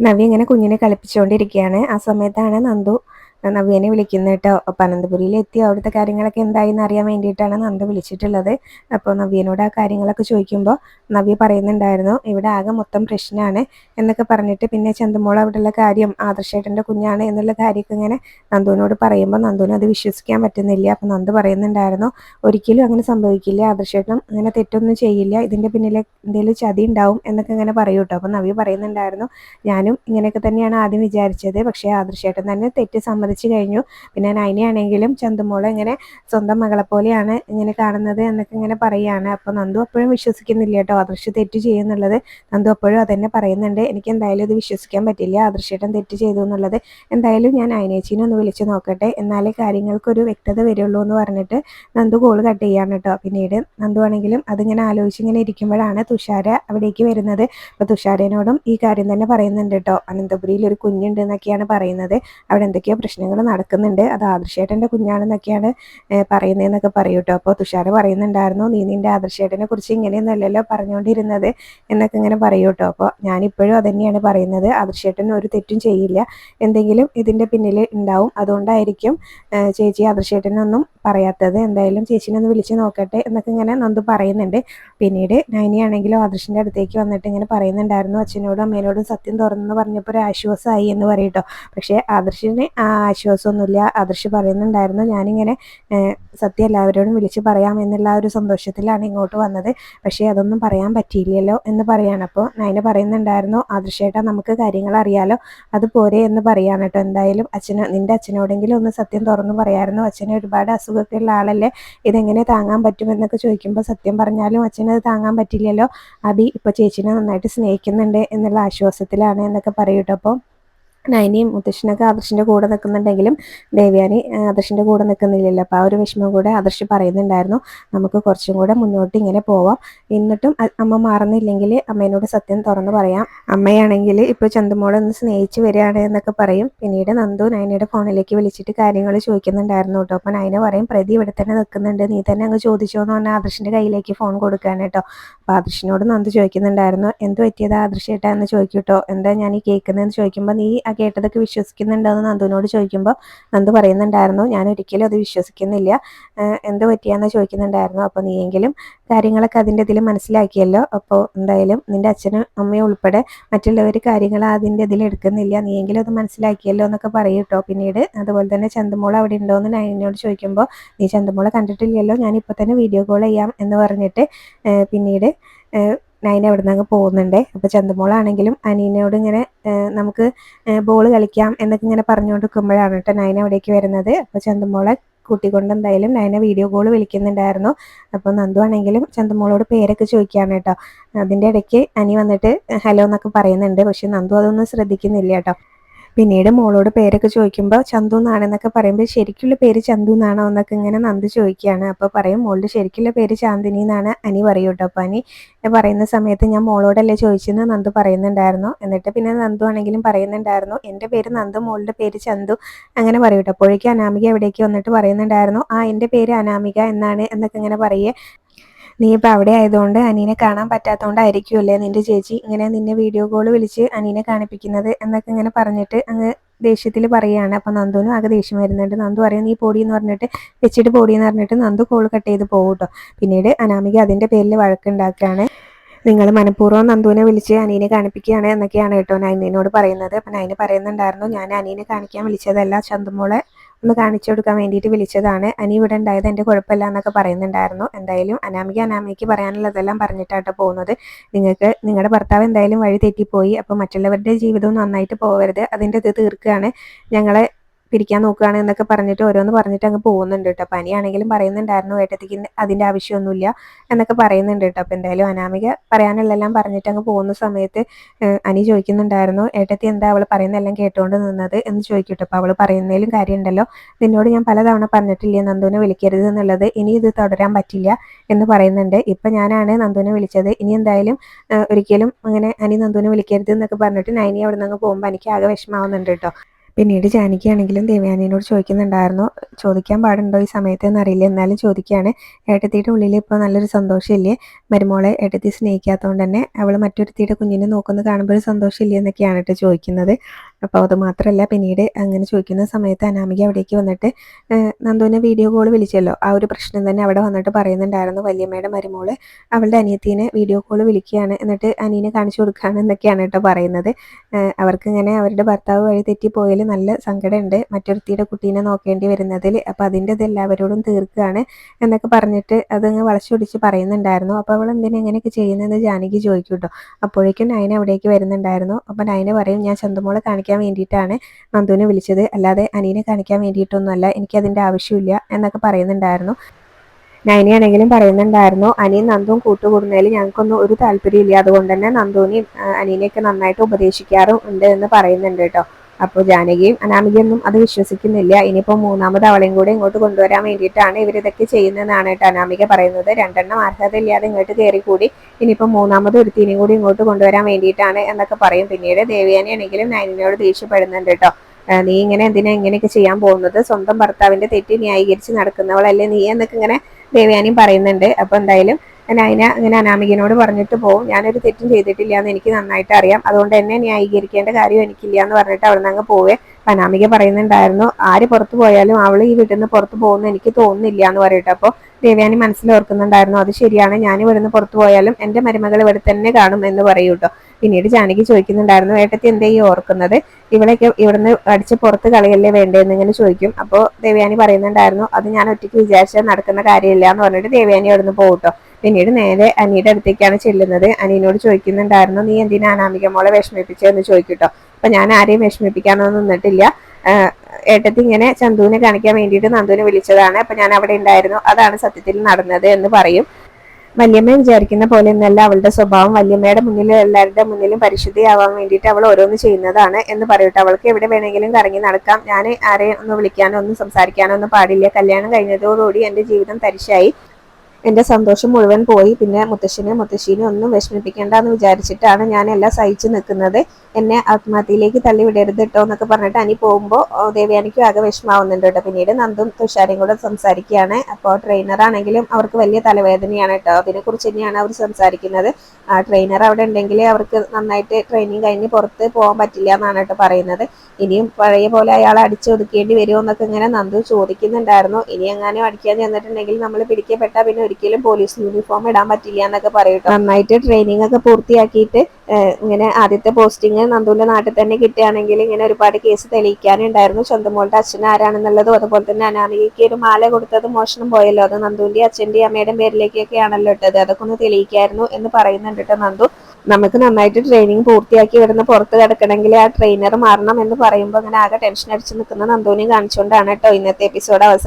നവ്യ ഇങ്ങനെ കുഞ്ഞിനെ കളിപ്പിച്ചുകൊണ്ടിരിക്കുകയാണ്. ആ സമയത്താണ് നന്ദു നവ്യനെ വിളിക്കുന്ന കേട്ടോ. അപ്പോൾ അനന്തപുരിയിൽ എത്തി അവിടുത്തെ കാര്യങ്ങളൊക്കെ എന്തായെന്ന് അറിയാൻ വേണ്ടിയിട്ടാണ് നന്ദ വിളിച്ചിട്ടുള്ളത്. അപ്പോൾ നവ്യനോട് ആ കാര്യങ്ങളൊക്കെ ചോദിക്കുമ്പോൾ നവ്യ പറയുന്നുണ്ടായിരുന്നു ഇവിടെ ആകെ മൊത്തം പ്രശ്നമാണ് എന്നൊക്കെ പറഞ്ഞിട്ട് പിന്നെ ചന്തുമോൾ അവിടെയുള്ള കാര്യം ആദർശേട്ടന്റെ കുഞ്ഞാണ് എന്നുള്ള കാര്യമൊക്കെ ഇങ്ങനെ നന്ദുവിനോട് പറയുമ്പോൾ നന്ദുവിന് അത് വിശ്വസിക്കാൻ പറ്റുന്നില്ല. അപ്പോൾ നന്ദു പറയുന്നുണ്ടായിരുന്നു ഒരിക്കലും അങ്ങനെ സംഭവിക്കില്ല. ആദർശേട്ടൻ അങ്ങനെ തെറ്റൊന്നും ചെയ്യില്ല. ഇതിന്റെ പിന്നിലെ എന്തെങ്കിലും ചതി ഉണ്ടാവും എന്നൊക്കെ ഇങ്ങനെ പറയൂ കേട്ടോ. അപ്പോൾ നവ്യ പറയുന്നുണ്ടായിരുന്നു ഞാനും ഇങ്ങനെയൊക്കെ തന്നെയാണ് ആദ്യം വിചാരിച്ചത്. പക്ഷേ ആദർശേട്ടൻ തന്നെ തെറ്റ് സമ്മതിച്ചു കഴിഞ്ഞു. പിന്നെ നൈനയാണെങ്കിലും ചന്തുമോളെ ഇങ്ങനെ സ്വന്തം മകളെ പോലെയാണ് ഇങ്ങനെ കാണുന്നത് എന്നൊക്കെ ഇങ്ങനെ പറയുകയാണ് അപ്പോൾ നന്ദു അപ്പോഴും വിശ്വസിക്കുന്നില്ല കേട്ടോ. ആദർശ് തെറ്റ് ചെയ്യുന്നുള്ളത് നന്ദു അപ്പോഴും അതന്നെ പറയുന്നുണ്ട്. എനിക്ക് എന്തായാലും ഇത് വിശ്വസിക്കാൻ പറ്റില്ല. ആദർശേട്ടൻ തെറ്റ് ചെയ്തു എന്നുള്ളത് എന്തായാലും ഞാൻ അയനേച്ചിനെ ഒന്ന് വിളിച്ച് നോക്കട്ടെ. എന്നാലേ കാര്യങ്ങൾക്കൊരു വ്യക്തത വരുള്ളൂ എന്ന് പറഞ്ഞിട്ട് നന്ദു കോൾ കട്ട് ചെയ്യാണ് കേട്ടോ. പിന്നീട് നന്ദു ആണെങ്കിലും അതിങ്ങനെ ആലോചിച്ച് ഇങ്ങനെ ഇരിക്കുമ്പോഴാണ് തുഷാര അവിടേക്ക് വരുന്നത്. അപ്പോൾ തുഷാരനോടും ഈ കാര്യം തന്നെ പറയുന്നുണ്ട് കേട്ടോ. അനന്തപുരിയിൽ ഒരു കുഞ്ഞുണ്ട് എന്നൊക്കെയാണ് പറയുന്നത്. അവിടെ എന്തൊക്കെയോ പ്രശ്നങ്ങൾ നടക്കുന്നുണ്ട്. അത് ആദർശേട്ടന്റെ കുഞ്ഞാണെന്നൊക്കെയാണ് പറയുന്നതെന്നൊക്കെ പറയൂ കേട്ടോ അപ്പോൾ തുഷാർ പറയുന്നുണ്ടായിരുന്നു നീ നിന്റെ ആദർശേട്ടനെ കുറിച്ച് ഇങ്ങനെയൊന്നുമല്ലല്ലോ പറഞ്ഞുകൊണ്ടിരുന്നത് എന്നൊക്കെ ഇങ്ങനെ പറയൂ കേട്ടോ അപ്പോൾ ഞാനിപ്പോഴും അതന്നെയാണ് പറയുന്നത്. ആദർശേട്ടൻ ഒരു തെറ്റും ചെയ്യില്ല. എന്തെങ്കിലും ഇതിന്റെ പിന്നിൽ ഉണ്ടാവും. അതുകൊണ്ടായിരിക്കും ചേച്ചി ആദർശേട്ടനൊന്നും പറയാത്തത്. എന്തായാലും ചേച്ചിനെ ഒന്ന് വിളിച്ച് നോക്കട്ടെ എന്നൊക്കെ ഇങ്ങനെ നന്ദു പറയുന്നുണ്ട്. പിന്നീട് നൈനിയാണെങ്കിലും ആദർശിന്റെ അടുത്തേക്ക് വന്നിട്ട് ഇങ്ങനെ പറയുന്നുണ്ടായിരുന്നു. അച്ഛനോടും അമ്മേനോടും സത്യം തുറന്നു പറഞ്ഞപ്പോൾ ഒരു ആശ്വാസമായി എന്ന് പറയട്ടോ പക്ഷേ ആദർശിന് ആശ്വാസമൊന്നുമില്ല. ആദർശ് പറയുന്നുണ്ടായിരുന്നു ഞാനിങ്ങനെ സത്യം എല്ലാവരോടും വിളിച്ച് പറയാം എന്നുള്ള ഒരു സന്തോഷത്തിലാണ് ഇങ്ങോട്ട് വന്നത്. പക്ഷേ അതൊന്നും പറയാൻ പറ്റിയില്ലല്ലോ എന്ന് പറയാണ്. അപ്പോൾ നൈന പറയുന്നുണ്ടായിരുന്നു ആദർശേട്ടാ നമുക്ക് കാര്യങ്ങൾ അറിയാലോ. അത് പോരെ എന്ന് പറയാണ് കേട്ടോ. എന്തായാലും അച്ഛന് നിന്റെ അച്ഛനോടെങ്കിലും ഒന്ന് സത്യം തുറന്നു പറയായിരുന്നു. അച്ഛനെ ഒരുപാട് അസുഖമൊക്കെ ഉള്ള ആളല്ലേ. ഇതെങ്ങനെ താങ്ങാൻ പറ്റുമെന്നൊക്കെ ചോദിക്കുമ്പോൾ സത്യം പറഞ്ഞാലും അച്ഛനത് താങ്ങാൻ പറ്റില്ലല്ലോ. അബി ഇപ്പോൾ ചേച്ചിനെ നന്നായിട്ട് സ്നേഹിക്കുന്നുണ്ട് എന്നുള്ള ആശ്വാസത്തിലാണ് എന്നൊക്കെ പറയൂട്ടോ അപ്പോൾ നൈനിയും മുത്തശ്ശനൊക്കെ ആദർശിന്റെ കൂടെ നിൽക്കുന്നുണ്ടെങ്കിലും ദേവ്യാനി ആദർശിന്റെ കൂടെ നിൽക്കുന്നില്ലല്ലോ അപ്പോൾ ആ ഒരു വിഷമം കൂടെ ആദർശ് പറയുന്നുണ്ടായിരുന്നു. നമുക്ക് കുറച്ചും കൂടെ മുന്നോട്ട് ഇങ്ങനെ പോവാം. എന്നിട്ടും അമ്മ മാറുന്നില്ലെങ്കിൽ അമ്മേനോട് സത്യം തുറന്നു പറയാം. അമ്മയാണെങ്കിൽ ഇപ്പോൾ ചന്തുമോളെ ഒന്ന് സ്നേഹിച്ച് വരികയാണ് എന്നൊക്കെ പറയും. പിന്നീട് നന്ദു നൈനയുടെ ഫോണിലേക്ക് വിളിച്ചിട്ട് കാര്യങ്ങൾ ചോദിക്കുന്നുണ്ടായിരുന്നു കേട്ടോ. അപ്പോൾ നൈന പറയും പ്രതി ഇവിടെ തന്നെ നിൽക്കുന്നുണ്ട്. നീ തന്നെ അങ്ങ് ചോദിച്ചോ എന്ന് പറഞ്ഞാൽ ആദർശിന്റെ കയ്യിലേക്ക് ഫോൺ കൊടുക്കാൻ കേട്ടോ. അപ്പോൾ ആദർശിനോട് നന്ദു ചോദിക്കുന്നുണ്ടായിരുന്നു എന്ത് പറ്റിയത് ആദർശേട്ടാ എന്ന് ചോദിക്കൂട്ടോ എന്താ ഞാൻ ഈ കേൾക്കുന്നതെന്ന് ചോദിക്കുമ്പോൾ നീ കേട്ടതൊക്കെ വിശ്വസിക്കുന്നുണ്ടോ നന്ദുവിനോട് ചോദിക്കുമ്പോൾ നന്ദു പറയുന്നുണ്ടായിരുന്നു. ഞാൻ ഒരിക്കലും അത് വിശ്വസിക്കുന്നില്ല. എന്ത് പറ്റിയാന്ന് ചോദിക്കുന്നുണ്ടായിരുന്നു. അപ്പോൾ നീയെങ്കിലും കാര്യങ്ങളൊക്കെ അതിന്റെ ഇതിൽ മനസ്സിലാക്കിയല്ലോ. അപ്പോൾ എന്തായാലും നിന്റെ അച്ഛനും അമ്മയും ഉൾപ്പെടെ മറ്റുള്ളവർ കാര്യങ്ങൾ അതിന്റെ ഇതിൽ എടുക്കുന്നില്ല. നീയെങ്കിലും അത് മനസ്സിലാക്കിയല്ലോ എന്നൊക്കെ പറയും കേട്ടോ പിന്നീട് അതുപോലെ തന്നെ ചന്തമോൾ അവിടെ ഉണ്ടോ എന്ന് നയനോട് ചോദിക്കുമ്പോൾ നീ ചന്തമോളെ കണ്ടിട്ടില്ലല്ലോ. ഞാനിപ്പോൾ തന്നെ വീഡിയോ കോൾ ചെയ്യാം എന്ന് പറഞ്ഞിട്ട് പിന്നീട് നൈന അവിടെ നിന്ന് അങ്ങ് പോകുന്നുണ്ട്. അപ്പോൾ ചന്തുമോളാണെങ്കിലും അനീനയോട് ഇങ്ങനെ നമുക്ക് ബോൾ കളിക്കാം എന്നൊക്കെ ഇങ്ങനെ പറഞ്ഞുകൊണ്ടിരിക്കുമ്പോഴാണ് കേട്ടോ നൈന അവിടേക്ക് വരുന്നത്. അപ്പോൾ ചന്തുമോളെ കൂട്ടിക്കൊണ്ട് എന്തായാലും നൈന വീഡിയോ കോൾ വിളിക്കുന്നുണ്ടായിരുന്നു. അപ്പോൾ നന്ദു ആണെങ്കിലും ചന്തുമോളോട് പേരൊക്കെ ചോദിക്കുകയാണ് കേട്ടോ. അതിന്റെ ഇടയ്ക്ക് അനി വന്നിട്ട് ഹലോ എന്നൊക്കെ പറയുന്നുണ്ട്. പക്ഷെ നന്ദു അതൊന്നും ശ്രദ്ധിക്കുന്നില്ല കേട്ടോ. പിന്നീട് മോളോട് പേരൊക്കെ ചോദിക്കുമ്പോൾ ചന്തു എന്നാണെന്നൊക്കെ പറയുമ്പോൾ ശരിക്കുള്ള പേര് ചന്തു എന്നാണോ എന്നൊക്കെ ഇങ്ങനെ നന്ദ് ചോദിക്കുകയാണ്. അപ്പോൾ പറയും മോളുടെ ശരിക്കുള്ള പേര് ചാന്ദിനി എന്നാണ് അനി പറയൂ കേട്ടോ. അപ്പോൾ അനി പറയുന്ന സമയത്ത് ഞാൻ മോളോടല്ലേ ചോദിച്ചെന്ന് നന്ദു പറയുന്നുണ്ടായിരുന്നു. എന്നിട്ട് പിന്നെ നന്ദു ആണെങ്കിലും പറയുന്നുണ്ടായിരുന്നു. എന്റെ പേര് നന്ദു മോളുടെ പേര് ചന്തു അങ്ങനെ പറയൂ കേട്ടോ. അപ്പോഴേക്കും അനാമിക എവിടേക്ക് വന്നിട്ട് പറയുന്നുണ്ടായിരുന്നു. ആ എന്റെ പേര് അനാമിക എന്നാണ് എന്നൊക്കെ ഇങ്ങനെ പറയേ. നീ ഇപ്പം അവിടെ ആയതുകൊണ്ട് അനീനെ കാണാൻ പറ്റാത്തതുകൊണ്ടായിരിക്കുമല്ലേ നിന്റെ ചേച്ചി ഇങ്ങനെ നിന്നെ വീഡിയോ കോൾ വിളിച്ച് അനീനെ കാണിപ്പിക്കുന്നത് എന്നൊക്കെ ഇങ്ങനെ പറഞ്ഞിട്ട് അങ്ങ് ദേഷ്യത്തിൽ പറയുകയാണ്. അപ്പം നന്ദുവിനും ആകെ ദേഷ്യം വരുന്നുണ്ട്. നന്ദു പറയും നീ പൊടി എന്ന് പറഞ്ഞിട്ട് വെച്ചിട്ട് പൊടി എന്ന് പറഞ്ഞിട്ട് നന്ദു കോൾ കട്ട് ചെയ്ത് പോകും കേട്ടോ പിന്നീട് അനാമിക അതിന്റെ പേരിൽ വഴക്കുണ്ടാക്കുകയാണ്. നിങ്ങൾ മനഃപൂർവം നന്ദുവിനെ വിളിച്ച് അനീനെ കാണിപ്പിക്കുകയാണ് എന്നൊക്കെയാണ് കേട്ടോ നൈനിനോട് പറയുന്നത്. അപ്പം നൈന് പറയുന്നുണ്ടായിരുന്നു ഞാൻ അനീനെ കാണിക്കാൻ വിളിച്ചതല്ല ചന്തുമോളെ. ഒന്ന് കാണിച്ചു കൊടുക്കാൻ വേണ്ടിയിട്ട് വിളിച്ചതാണ്. അനി ഇവിടെ ഉണ്ടായത് എന്റെ കുഴപ്പമില്ല എന്നൊക്കെ പറയുന്നുണ്ടായിരുന്നു. എന്തായാലും അനാമിക അനാമിക്ക് പറയാനുള്ളതെല്ലാം പറഞ്ഞിട്ടാട്ടോ പോകുന്നത്. നിങ്ങൾക്ക് നിങ്ങളുടെ ഭർത്താവ് എന്തായാലും വഴി തെറ്റിപ്പോയി. അപ്പോൾ മറ്റുള്ളവരുടെ ജീവിതവും നന്നായിട്ട് പോകരുത്. അതിന്റെ ഇത് തീർക്കുകയാണ്. ഞങ്ങളെ പിരിക്കാൻ നോക്കുകയാണ് എന്നൊക്കെ പറഞ്ഞിട്ട് ഓരോന്ന് പറഞ്ഞിട്ട് അങ്ങ് പോകുന്നുണ്ട് കേട്ടോ. പനിയാണെങ്കിലും പറയുന്നുണ്ടായിരുന്നു ഏട്ടത്തിക്ക് അതിന്റെ ആവശ്യമൊന്നുമില്ല എന്നൊക്കെ പറയുന്നുണ്ട് കേട്ടോ. അപ്പോൾ എന്തായാലും അനാമിക പറയാനുള്ളതെല്ലാം പറഞ്ഞിട്ട് അങ്ങ് പോകുന്ന സമയത്ത് അനി ചോദിക്കുന്നുണ്ടായിരുന്നു ഏട്ടത്തി എന്താ അവൾ പറയുന്നതെല്ലാം കേട്ടുകൊണ്ട് നിന്നത്? എന്ന് ചോദിക്കട്ടോ അപ്പോൾ അവൾ പറയുന്നതിലും കാര്യമുണ്ടല്ലോ. നിന്നോട് ഞാൻ പലതവണ പറഞ്ഞിട്ടില്ലേ നന്ദുവിനെ വിളിക്കരുത് എന്നുള്ളത്. ഇനി ഇത് തുടരാൻ പറ്റില്ല എന്ന് പറയുന്നുണ്ട്. ഇപ്പം ഞാനാണ് നന്ദുവിനെ വിളിച്ചത്. ഇനി എന്തായാലും ഒരിക്കലും അങ്ങനെ അനി നന്ദുവിനെ വിളിക്കരുത് എന്നൊക്കെ പറഞ്ഞിട്ട് നൈനി അവിടെ നിന്ന് പോകുമ്പോൾ എനിക്ക് ആകെ വിഷമാവുന്നുണ്ട് കേട്ടോ. പിന്നീട് ജാനകിയാണെങ്കിലും ദേവയാനിയോട് ചോദിക്കുന്നുണ്ടായിരുന്നു ചോദിക്കാൻ പാടുണ്ടോ ഈ സമയത്ത്? എന്നറിയില്ല. എന്നാലും ചോദിക്കുകയാണ്. ഏട്ടത്തിയുടെ ഉള്ളിൽ ഇപ്പോൾ നല്ലൊരു സന്തോഷമില്ലേ? മരുമോളെ ഏട്ടത്തി സ്നേഹിക്കാത്തതുകൊണ്ട് തന്നെ അവൾ മറ്റൊരുത്തിയുടെ കുഞ്ഞിനെ നോക്കുന്നത് കാണുമ്പോൾ ഒരു സന്തോഷമില്ലേ എന്നൊക്കെയാണ് കേട്ടോ ചോദിക്കുന്നത്. അപ്പോൾ അത് മാത്രമല്ല പിന്നീട് അങ്ങനെ ചോദിക്കുന്ന സമയത്ത് അനാമിക അവിടേക്ക് വന്നിട്ട് നന്ദുവിനെ വീഡിയോ കോൾ വിളിച്ചല്ലോ? ആ ഒരു പ്രശ്നം തന്നെ അവിടെ വന്നിട്ട് പറയുന്നുണ്ടായിരുന്നു വല്യമ്മയുടെ മരുമോൾ. അവളുടെ അനിയത്തിനെ വീഡിയോ കോൾ വിളിക്കുകയാണ് എന്നിട്ട് അനിയനെ കാണിച്ചു കൊടുക്കുകയാണ് എന്നൊക്കെയാണ് കേട്ടോ പറയുന്നത്. അവർക്ക് ഇങ്ങനെ അവരുടെ ഭർത്താവ് വഴി തെറ്റിപ്പോയാൽ നല്ല സങ്കടമുണ്ട്. മറ്റൊരുത്തിയുടെ കുട്ടീനെ നോക്കേണ്ടി വരുന്നതിൽ അപ്പം അതിന്റെ ഇത് എല്ലാവരോടും തീർക്കുകയാണ് എന്നൊക്കെ പറഞ്ഞിട്ട് അതങ്ങ് വളച്ചൊടിച്ച് പറയുന്നുണ്ടായിരുന്നു. അപ്പോൾ അവൾ എന്തിനാ എങ്ങനെയൊക്കെ ചെയ്യുന്നതെന്ന് ജാനകി ചോദിക്കും കേട്ടോ അപ്പോഴേക്കും നയന അവിടേക്ക് വരുന്നുണ്ടായിരുന്നു. അപ്പം നയന പറയും ഞാൻ ചന്തുമോളെ കാണിക്കാൻ വേണ്ടിയിട്ടാണ് നന്ദുവിനെ വിളിച്ചത്. അല്ലാതെ അനീനെ കാണിക്കാൻ വേണ്ടിയിട്ടൊന്നുമല്ല. എനിക്കതിന്റെ ആവശ്യമില്ല എന്നൊക്കെ പറയുന്നുണ്ടായിരുന്നു. നൈനയാണെങ്കിലും പറയുന്നുണ്ടായിരുന്നു അനിയും നന്ദുവും കൂട്ടുകൂടുന്നതിൽ ഞങ്ങൾക്കൊന്നും ഒരു താല്പര്യമില്ല. അതുകൊണ്ട് തന്നെ നന്ദുവിനെയും അനീനെയൊക്കെ നന്നായിട്ട് ഉപദേശിക്കാറും ഉണ്ട് എന്ന് പറയുന്നുണ്ട് കേട്ടോ. അപ്പോൾ ജാനകിയും അനാമികയൊന്നും അത് വിശ്വസിക്കുന്നില്ല. ഇനിയിപ്പോൾ മൂന്നാമത് അവളെയും കൂടെ ഇങ്ങോട്ട് കൊണ്ടുവരാൻ വേണ്ടിയിട്ടാണ് ഇവരിതൊക്കെ ചെയ്യുന്നതെന്നാണ് കേട്ടോ അനാമിക പറയുന്നത്. രണ്ടെണ്ണം അർഹതയില്ലാതെ ഇങ്ങോട്ട് കയറി കൂടി ഇനിയിപ്പോൾ മൂന്നാമത് ഒരുത്തിനെയും കൂടി ഇങ്ങോട്ട് കൊണ്ടുവരാൻ വേണ്ടിയിട്ടാണ് എന്നൊക്കെ പറയും. പിന്നീട് ദേവിയാനെയാണെങ്കിലും നൈനിനോട് ദേഷ്യപ്പെടുന്നുണ്ട് കേട്ടോ. നീ ഇങ്ങനെ എന്തിനാ ഇങ്ങനെയൊക്കെ ചെയ്യാൻ പോകുന്നത്? സ്വന്തം ഭർത്താവിന്റെ തെറ്റ് ന്യായീകരിച്ച് നടക്കുന്നവളല്ലേ നീ എന്നൊക്കെ ഇങ്ങനെ ദേവയാനിയും പറയുന്നുണ്ട്. അപ്പോൾ എന്തായാലും നൈന അങ്ങനെ അനാമികനോട് പറഞ്ഞിട്ട് പോകും ഞാനൊരു തെറ്റും ചെയ്തിട്ടില്ല എന്ന് എനിക്ക് നന്നായിട്ട് അറിയാം. അതുകൊണ്ട് എന്നെ ന്യായീകരിക്കേണ്ട കാര്യം എനിക്കില്ല എന്ന് പറഞ്ഞിട്ട് അവിടെ നിന്ന് അങ്ങ് പോവേ. അനാമിക പറയുന്നുണ്ടായിരുന്നു ആര് പുറത്തു പോയാലും അവൾ ഈ വീട്ടിൽ നിന്ന് പുറത്തു പോകുന്ന എനിക്ക് തോന്നുന്നില്ല എന്ന് പറയട്ടെ അപ്പോൾ ദേവ്യാനി മനസ്സിൽ ഓർക്കുന്നുണ്ടായിരുന്നു അത് ശരിയാണ്. ഞാൻ ഇവിടുന്ന് പുറത്തു പോയാലും എന്റെ മരുമകൾ ഇവിടെ തന്നെ കാണും എന്ന് പറയൂട്ടോ പിന്നീട് ജാനകി ചോദിക്കുന്നുണ്ടായിരുന്നു ഏട്ടത്തി എന്തേ ഈ ഓർക്കുന്നത്? ഇവളൊക്കെ ഇവിടുന്ന് അടിച്ച് പുറത്ത് കളിയല്ലേ വേണ്ടതെന്ന് ഇങ്ങനെ ചോദിക്കും. അപ്പോൾ ദേവ്യാനി പറയുന്നുണ്ടായിരുന്നു അത് ഞാൻ ഒറ്റയ്ക്ക് വിചാരിച്ചാൽ നടക്കുന്ന കാര്യമില്ല എന്ന് പറഞ്ഞിട്ട് ദേവ്യാനി അവിടുന്ന് പോകട്ടോ പിന്നീട് നേരെ അനിയുടെ അടുത്തേക്കാണ് ചെല്ലുന്നത്. അനിയനോട് ചോദിക്കുന്നുണ്ടായിരുന്നു നീ എന്തിനാ അനാമിക മോളെ വിഷമിപ്പിച്ചതെന്ന് ചോദിക്കട്ടോ? അപ്പൊ ഞാൻ ആരെയും വിഷമിപ്പിക്കാനൊന്നും നിന്നിട്ടില്ല. ഏട്ടത്തി ഇങ്ങനെ ചന്തുവിനെ കാണിക്കാൻ വേണ്ടിയിട്ട് നന്ദുവിനെ വിളിച്ചതാണ്. അപ്പൊ ഞാൻ അവിടെ ഉണ്ടായിരുന്നു. അതാണ് സത്യത്തിൽ നടന്നത് എന്ന് പറയും. വല്യമ്മ വിചാരിക്കുന്ന പോലെ ഒന്നല്ല അവളുടെ സ്വഭാവം വല്യമ്മയുടെ മുന്നിലും എല്ലാവരുടെ മുന്നിലും പരിശുദ്ധിയാവാൻ വേണ്ടിയിട്ട് അവൾ ഓരോന്ന് ചെയ്യുന്നതാണ് എന്ന് പറയട്ടെ. അവൾക്ക് എവിടെ വേണമെങ്കിലും കറങ്ങി നടക്കാം. ഞാൻ ആരെയും ഒന്ന് വിളിക്കാനോ ഒന്നും സംസാരിക്കാനോ ഒന്നും പാടില്ല. കല്യാണം കഴിഞ്ഞതോടുകൂടി എന്റെ ജീവിതം തരിശായി. എന്റെ സന്തോഷം മുഴുവൻ പോയി. പിന്നെ മുത്തശ്ശിനെ മുത്തശ്ശീനെ ഒന്നും വിഷമിപ്പിക്കേണ്ട എന്ന് വിചാരിച്ചിട്ടാണ് ഞാൻ എല്ലാം സഹിച്ചു നിൽക്കുന്നത്. എന്നെ ആത്മഹത്യയിലേക്ക് തള്ളി വിടരുത് കേട്ടോ എന്നൊക്കെ പറഞ്ഞിട്ട് അനി പോകുമ്പോൾ ദേവയാനിക്കും ആകെ വിഷമാവുന്നുണ്ട് കേട്ടോ പിന്നീട് നന്ദും തുഷാരയും കൂടെ സംസാരിക്കുകയാണ്. അപ്പോൾ ട്രെയിനറാണെങ്കിലും അവർക്ക് വലിയ തലവേദനയാണ് കേട്ടോ അതിനെക്കുറിച്ച് തന്നെയാണ് അവർ സംസാരിക്കുന്നത്. ആ ട്രെയിനർ അവിടെ ഉണ്ടെങ്കിൽ അവർക്ക് നന്നായിട്ട് ട്രെയിനിങ് കഴിഞ്ഞ് പുറത്ത് പോകാൻ പറ്റില്ല എന്നാണ് കേട്ടോ പറയുന്നത്. ഇനിയും പഴയ പോലെ അയാൾ അടിച്ചൊതുക്കേണ്ടി വരുമോ എന്നൊക്കെ ഇങ്ങനെ നന്ദു ചോദിക്കുന്നുണ്ടായിരുന്നു. ഇനി എങ്ങാനും അടിക്കാൻ ചെന്നിട്ടുണ്ടെങ്കിൽ നമ്മൾ പിടിക്കപ്പെട്ടാൽ പിന്നെ ഒരിക്കലും പോലീസ് യൂണിഫോം ഇടാൻ പറ്റില്ല എന്നൊക്കെ പറയട്ടോ നന്നായിട്ട് ട്രെയിനിങ് ഒക്കെ പൂർത്തിയാക്കിയിട്ട് ഇങ്ങനെ ആദ്യത്തെ പോസ്റ്റിംഗ് നന്ദുവിന്റെ നാട്ടിൽ തന്നെ കിട്ടുകയാണെങ്കിൽ ഇങ്ങനെ ഒരുപാട് കേസ് തെളിയിക്കാനുണ്ടായിരുന്നു. ചന്തമോളുടെ അച്ഛൻ ആരാണെന്നുള്ളതും അതുപോലെ തന്നെ അനാമികയ്ക്ക് ഒരു മാല കൊടുത്തത് മോഷണം പോയല്ലോ. അത് നന്ദുവിന്റെ അച്ഛന്റെ അമ്മയുടെ പേരിലേക്കൊക്കെ ആണല്ലോ ഇട്ടത് അതൊക്കെ ഒന്ന് തെളിയിക്കായിരുന്നു എന്ന് പറയുന്നുണ്ട് കേട്ടോ നന്ദു. നമുക്ക് നന്നായിട്ട് ട്രെയിനിങ് പൂർത്തിയാക്കി ഇവിടുന്ന് പുറത്ത് കിടക്കണമെങ്കിൽ ആ ട്രെയിനർ മാറണം എന്ന് പറയുമ്പോൾ അങ്ങനെ ആകെ ടെൻഷൻ അടിച്ച് നിൽക്കുന്ന നന്ദുവിനെ കാണിച്ചുകൊണ്ടാണ് കേട്ടോ ഇന്നത്തെ എപ്പിസോഡ് അവസാനം